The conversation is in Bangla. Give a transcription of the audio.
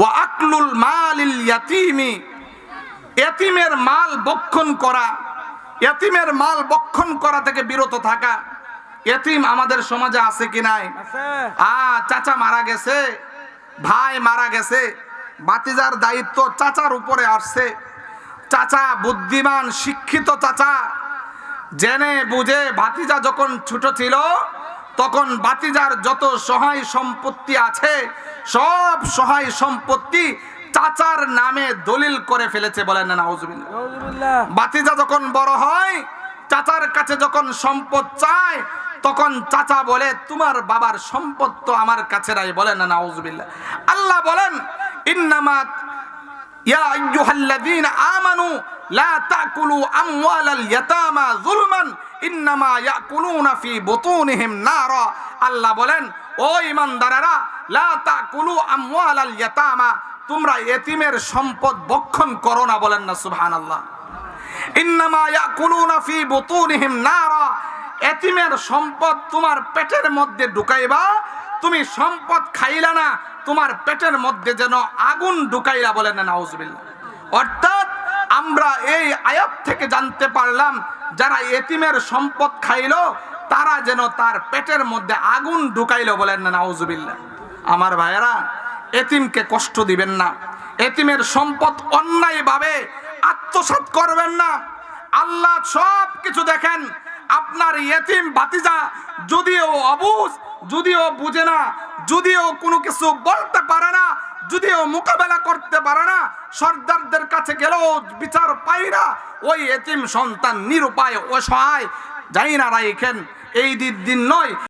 ওয়া আকলুল মালিল ইয়াতিমি। এতিমের মাল বক্ষণ করা এতিমের মাল বক্ষণ করা থেকে বিরত থাকা। এতিম আমাদের সমাজে আছে কি নাই? আ চাচা মারা গেছে ভাই মারা গেছে বাতিজার দায়িত্ব চাচার উপরে আসছে। চাচা বুদ্ধিমান শিক্ষিত চাচা। জেনে বুঝে ভাতিজা যখন ছোট ছিল তখন বাতিজার যত সহায় সম্পত্তি আছে সব সহায় সম্পত্তি চাচার নামে দলিল করে ফেলেছে বলেন না বাতিজা যখন বড় হয় চাচার কাছে যখন সম্পদ চায় তখন চাচা বলে তোমার বাবার সম্পদ তো আমার কাছে নাই বলেন না নাউজুবিল্লাহ। আল্লাহ বলেন ইন্নামাত ইয়া আইয়ুহাল্লাযীনা আমানু লা তাকুলু আমওয়ালাল ইয়াতামা যুলমান ফি আল্লাহ বলেন, ও ঈমানদারেরা, লা তোমরা এতিমের সম্পদ বক্ষণ করো না বলেন না, সুবহানাল্লাহ। ইন্নামা ফি এতিমের সম্পদ তোমার পেটের মধ্যে ঢুকাইবা, তুমি সম্পদ খাইলা না, তোমার পেটের মধ্যে যেন আগুন ঢুকাইলা বলেন না অর্থাৎ আমরা এই আয়াত থেকে জানতে পারলাম, যারা এতিমের সম্পদ খাইলো, তারা যেন তার পেটের মধ্যে আগুন ঢুকাইলো বলেন না, নাউজুবিল্লাহ। আমার ভাইয়েরা, এতিমকে কষ্ট দিবেন না। এতিমের সম্পদ অন্যায়ভাবে আত্মসাৎ করবেন না। আল্লাহ সব কিছু দেখেন, আপনার এতিম ভাতিজা যদিও অবুজ, যদিও বুঝে না, যদিও কোনো কিছু বলতে পারে না যদিও মোকাবেলা করতে পারে না, সর্দারদের কাছে গেলেও বিচার পাই না। ওই এতিম সন্তান নিরুপায়, অসহায় যাই না রাইখেন এই দিন দিন নয়।